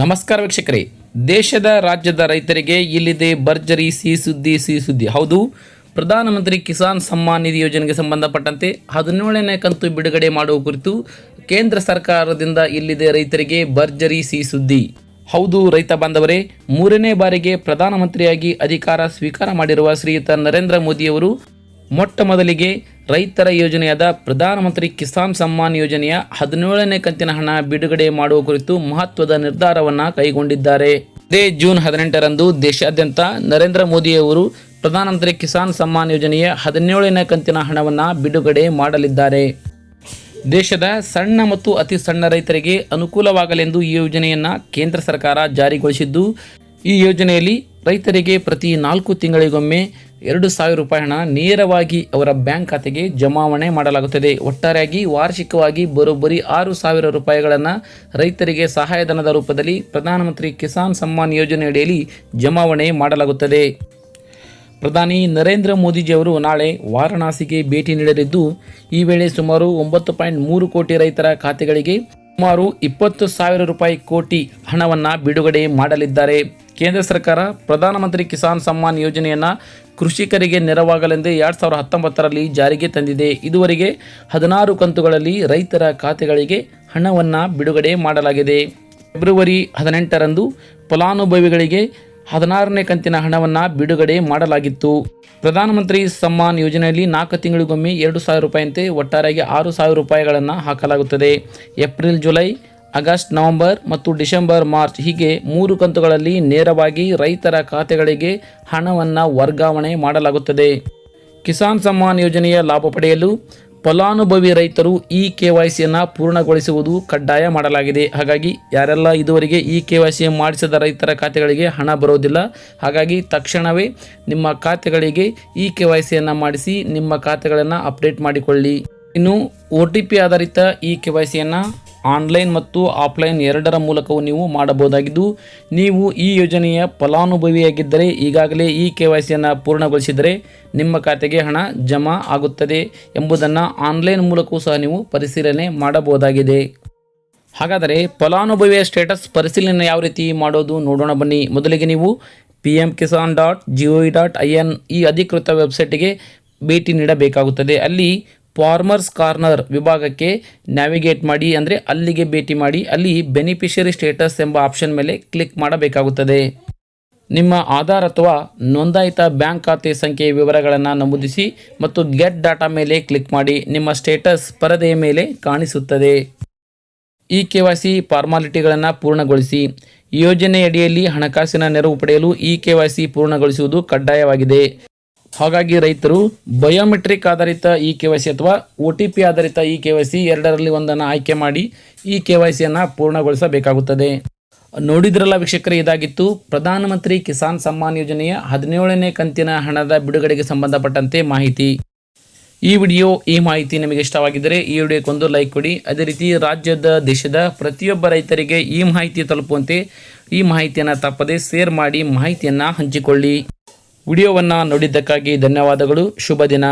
ನಮಸ್ಕಾರ ವೀಕ್ಷಕರೇ. ದೇಶದ ರಾಜ್ಯದ ರೈತರಿಗೆ ಇಲ್ಲಿದೆ ಭರ್ಜರಿ ಸಿಹಿ ಸುದ್ದಿ ಸಿಹಿ ಸುದ್ದಿ. ಹೌದು, ಪ್ರಧಾನಮಂತ್ರಿ ಕಿಸಾನ್ ಸಮ್ಮಾನ್ ನಿಧಿ ಯೋಜನೆಗೆ ಸಂಬಂಧಪಟ್ಟಂತೆ ಹದಿನೇಳನೇ ಕಂತು ಬಿಡುಗಡೆ ಮಾಡುವ ಕುರಿತು ಕೇಂದ್ರ ಸರ್ಕಾರದಿಂದ ಇಲ್ಲಿದೆ ರೈತರಿಗೆ ಭರ್ಜರಿ ಸಿಹಿ ಸುದ್ದಿ. ಹೌದು, ರೈತ ಬಾಂಧವರೇ, ಮೂರನೇ ಬಾರಿಗೆ ಪ್ರಧಾನಮಂತ್ರಿಯಾಗಿ ಅಧಿಕಾರ ಸ್ವೀಕಾರ ಮಾಡಿರುವ ಶ್ರೀಯುತ ನರೇಂದ್ರ ಮೋದಿಯವರು ಮೊಟ್ಟ ಮೊದಲಿಗೆ ರೈತರ ಯೋಜನೆಯಾದ ಪ್ರಧಾನಮಂತ್ರಿ ಕಿಸಾನ್ ಸಮ್ಮಾನ್ ಯೋಜನೆಯ ಹದಿನೇಳನೇ ಕಂತಿನ ಹಣ ಬಿಡುಗಡೆ ಮಾಡುವ ಕುರಿತು ಮಹತ್ವದ ನಿರ್ಧಾರವನ್ನು ಕೈಗೊಂಡಿದ್ದಾರೆ. ಇದೇ ಜೂನ್ ಹದಿನೆಂಟರಂದು ದೇಶಾದ್ಯಂತ ನರೇಂದ್ರ ಮೋದಿಯವರು ಪ್ರಧಾನಮಂತ್ರಿ ಕಿಸಾನ್ ಸಮ್ಮಾನ್ ಯೋಜನೆಯ ಹದಿನೇಳನೇ ಕಂತಿನ ಹಣವನ್ನು ಬಿಡುಗಡೆ ಮಾಡಲಿದ್ದಾರೆ. ದೇಶದ ಸಣ್ಣ ಮತ್ತು ಅತಿ ಸಣ್ಣ ರೈತರಿಗೆ ಅನುಕೂಲವಾಗಲೆಂದು ಈ ಯೋಜನೆಯನ್ನು ಕೇಂದ್ರ ಸರ್ಕಾರ ಜಾರಿಗೊಳಿಸಿದ್ದು, ಈ ಯೋಜನೆಯಲ್ಲಿ ರೈತರಿಗೆ ಪ್ರತಿ ನಾಲ್ಕು ತಿಂಗಳಿಗೊಮ್ಮೆ ಎರಡು ಸಾವಿರ ರೂಪಾಯಿ ಹಣ ನೇರವಾಗಿ ಅವರ ಬ್ಯಾಂಕ್ ಖಾತೆಗೆ ಜಮಾವಣೆ ಮಾಡಲಾಗುತ್ತದೆ. ಒಟ್ಟಾರೆಯಾಗಿ ವಾರ್ಷಿಕವಾಗಿ ಬರೋಬ್ಬರಿ ಆರು ಸಾವಿರ ರೂಪಾಯಿಗಳನ್ನು ರೈತರಿಗೆ ಸಹಾಯಧನದ ರೂಪದಲ್ಲಿ ಪ್ರಧಾನಮಂತ್ರಿ ಕಿಸಾನ್ ಸಮ್ಮಾನ್ ಯೋಜನೆಯಡಿಯಲ್ಲಿ ಜಮಾವಣೆ ಮಾಡಲಾಗುತ್ತದೆ. ಪ್ರಧಾನಿ ನರೇಂದ್ರ ಮೋದಿಜಿಯವರು ನಾಳೆ ವಾರಣಾಸಿಗೆ ಭೇಟಿ ನೀಡಲಿದ್ದು, ಈ ವೇಳೆ ಸುಮಾರು ಒಂಬತ್ತು ಪಾಯಿಂಟ್ ಮೂರು ಕೋಟಿ ರೈತರ ಖಾತೆಗಳಿಗೆ ಸುಮಾರು ಇಪ್ಪತ್ತು ಸಾವಿರ ರೂಪಾಯಿ ಕೋಟಿ ಹಣವನ್ನು ಬಿಡುಗಡೆ ಮಾಡಲಿದ್ದಾರೆ. ಕೇಂದ್ರ ಸರ್ಕಾರ ಪ್ರಧಾನಮಂತ್ರಿ ಕಿಸಾನ್ ಸಮ್ಮಾನ್ ಯೋಜನೆಯನ್ನು ಕೃಷಿಕರಿಗೆ ನೆರವಾಗಲೆಂದೇ ಎರಡು ಸಾವಿರದ ಹತ್ತೊಂಬತ್ತರಲ್ಲಿ ಜಾರಿಗೆ ತಂದಿದೆ. ಇದುವರೆಗೆ ಹದಿನಾರು ಕಂತುಗಳಲ್ಲಿ ರೈತರ ಖಾತೆಗಳಿಗೆ ಹಣವನ್ನು ಬಿಡುಗಡೆ ಮಾಡಲಾಗಿದೆ. ಫೆಬ್ರವರಿ ಹದಿನೆಂಟರಂದು ಫಲಾನುಭವಿಗಳಿಗೆ ಹದಿನಾರನೇ ಕಂತಿನ ಹಣವನ್ನು ಬಿಡುಗಡೆ ಮಾಡಲಾಗಿತ್ತು. ಪ್ರಧಾನಮಂತ್ರಿ ಸಮ್ಮಾನ್ ಯೋಜನೆಯಲ್ಲಿ ನಾಲ್ಕು ತಿಂಗಳಿಗೊಮ್ಮೆ ಎರಡು ಸಾವಿರ ರೂಪಾಯಿಯಂತೆ ಒಟ್ಟಾರೆಯಾಗಿ ಆರು ಸಾವಿರ ರೂಪಾಯಿಗಳನ್ನು ಹಾಕಲಾಗುತ್ತದೆ. ಏಪ್ರಿಲ್, ಜುಲೈ ಆಗಸ್ಟ್, ನವೆಂಬರ್ ಮತ್ತು ಡಿಸೆಂಬರ್, ಮಾರ್ಚ್ ಹೀಗೆ ಮೂರು ಕಂತುಗಳಲ್ಲಿ ನೇರವಾಗಿ ರೈತರ ಖಾತೆಗಳಿಗೆ ಹಣವನ್ನು ವರ್ಗಾವಣೆ ಮಾಡಲಾಗುತ್ತದೆ. ಕಿಸಾನ್ ಸಮ್ಮಾನ್ ಯೋಜನೆಯ ಲಾಭ ಪಡೆಯಲು ಫಲಾನುಭವಿ ರೈತರು ಇ ಕೆ ವೈ ಸಿಯನ್ನು ಪೂರ್ಣಗೊಳಿಸುವುದು ಕಡ್ಡಾಯ ಮಾಡಲಾಗಿದೆ. ಹಾಗಾಗಿ ಯಾರೆಲ್ಲ ಇದುವರೆಗೆ ಇ ಕೆ ವೈ ಸಿ ಮಾಡಿಸಿದ ರೈತರ ಖಾತೆಗಳಿಗೆ ಹಣ ಬರೋದಿಲ್ಲ, ಹಾಗಾಗಿ ತಕ್ಷಣವೇ ನಿಮ್ಮ ಖಾತೆಗಳಿಗೆ ಇ ಕೆ ವೈ ಸಿಯನ್ನು ಮಾಡಿಸಿ ನಿಮ್ಮ ಖಾತೆಗಳನ್ನು ಅಪ್ಡೇಟ್ ಮಾಡಿಕೊಳ್ಳಿ. ಇನ್ನು ಒ ಟಿ ಪಿ ಆಧಾರಿತ ಇ ಕೆ ವೈ ಸಿಯನ್ನು ಆನ್ಲೈನ್ ಮತ್ತು ಆಫ್ಲೈನ್ ಎರಡರ ಮೂಲಕವೂ ನೀವು ಮಾಡಬಹುದಾಗಿದ್ದು, ನೀವು ಈ ಯೋಜನೆಯ ಫಲಾನುಭವಿಯಾಗಿದ್ದರೆ, ಈಗಾಗಲೇ ಈ ಕೆ ವೈ ಸಿಯನ್ನು ಪೂರ್ಣಗೊಳಿಸಿದರೆ ನಿಮ್ಮ ಖಾತೆಗೆ ಹಣ ಜಮಾ ಆಗುತ್ತದೆ ಎಂಬುದನ್ನು ಆನ್ಲೈನ್ ಮೂಲಕವೂ ಸಹ ನೀವು ಪರಿಶೀಲನೆ ಮಾಡಬಹುದಾಗಿದೆ. ಹಾಗಾದರೆ ಫಲಾನುಭವಿಯ ಸ್ಟೇಟಸ್ ಪರಿಶೀಲನೆ ಯಾವ ರೀತಿ ಮಾಡೋದು ನೋಡೋಣ ಬನ್ನಿ. ಮೊದಲಿಗೆ ನೀವು P M Kisan dot G O dot I N ಈ ಅಧಿಕೃತ ವೆಬ್ಸೈಟಿಗೆ ಭೇಟಿ ನೀಡಬೇಕಾಗುತ್ತದೆ. ಅಲ್ಲಿ ಫಾರ್ಮರ್ಸ್ ಕಾರ್ನರ್ ವಿಭಾಗಕ್ಕೆ ನ್ಯಾವಿಗೇಟ್ ಮಾಡಿ, ಅಂದರೆ ಅಲ್ಲಿಗೆ ಭೇಟಿ ಮಾಡಿ, ಅಲ್ಲಿ ಬೆನಿಫಿಷರಿ ಸ್ಟೇಟಸ್ ಎಂಬ ಆಪ್ಷನ್ ಮೇಲೆ ಕ್ಲಿಕ್ ಮಾಡಬೇಕಾಗುತ್ತದೆ. ನಿಮ್ಮ ಆಧಾರ್ ಅಥವಾ ನೋಂದಾಯಿತ ಬ್ಯಾಂಕ್ ಖಾತೆ ಸಂಖ್ಯೆಯ ವಿವರಗಳನ್ನು ನಮೂದಿಸಿ ಮತ್ತು ಗೆಟ್ ಡಾಟಾ ಮೇಲೆ ಕ್ಲಿಕ್ ಮಾಡಿ, ನಿಮ್ಮ ಸ್ಟೇಟಸ್ ಪರದೆಯ ಮೇಲೆ ಕಾಣಿಸುತ್ತದೆ. ಇ ಕೆ ವೈ ಸಿ ಫಾರ್ಮಾಲಿಟಿಗಳನ್ನು ಪೂರ್ಣಗೊಳಿಸಿ. ಯೋಜನೆಯಡಿಯಲ್ಲಿ ಹಣಕಾಸಿನ ನೆರವು ಪಡೆಯಲು ಇ ಕೆ ವೈ ಸಿ ಪೂರ್ಣಗೊಳಿಸುವುದು ಕಡ್ಡಾಯವಾಗಿದೆ. ಹಾಗಾಗಿ ರೈತರು ಬಯೋಮೆಟ್ರಿಕ್ ಆಧಾರಿತ ಇ ಕೆ ವೈ ಸಿ ಅಥವಾ ಒ ಟಿ ಪಿ ಆಧಾರಿತ ಇ ಕೆ ವೈ ಸಿ ಎರಡರಲ್ಲಿ ಒಂದನ್ನು ಆಯ್ಕೆ ಮಾಡಿ ಇ ಕೆ ವೈ ಸಿಯನ್ನು ಪೂರ್ಣಗೊಳಿಸಬೇಕಾಗುತ್ತದೆ. ನೋಡಿದ್ರಲ್ಲ ವೀಕ್ಷಕರೇ, ಇದಾಗಿತ್ತು. ಪ್ರಧಾನಮಂತ್ರಿ ಕಿಸಾನ್ ಸಮ್ಮಾನ್ ಯೋಜನೆಯ ಹದಿನೇಳನೇ ಕಂತಿನ ಹಣದ ಬಿಡುಗಡೆಗೆ ಸಂಬಂಧಪಟ್ಟಂತೆ ಮಾಹಿತಿ. ಈ ವಿಡಿಯೋ, ಈ ಮಾಹಿತಿ ನಿಮಗೆ ಇಷ್ಟವಾಗಿದ್ದರೆ ಈ ವಿಡಿಯೋಕ್ಕೊಂದು ಲೈಕ್ ಕೊಡಿ. ಅದೇ ರೀತಿ ರಾಜ್ಯದ, ದೇಶದ ಪ್ರತಿಯೊಬ್ಬ ರೈತರಿಗೆ ಈ ಮಾಹಿತಿ ತಲುಪುವಂತೆ ಈ ಮಾಹಿತಿಯನ್ನು ತಪ್ಪದೆ ಶೇರ್ ಮಾಡಿ ಮಾಹಿತಿಯನ್ನು ಹಂಚಿಕೊಳ್ಳಿ. ವಿಡಿಯೋವನ್ನು ನೋಡಿದ್ದಕ್ಕಾಗಿ ಧನ್ಯವಾದಗಳು. ಶುಭ ದಿನ.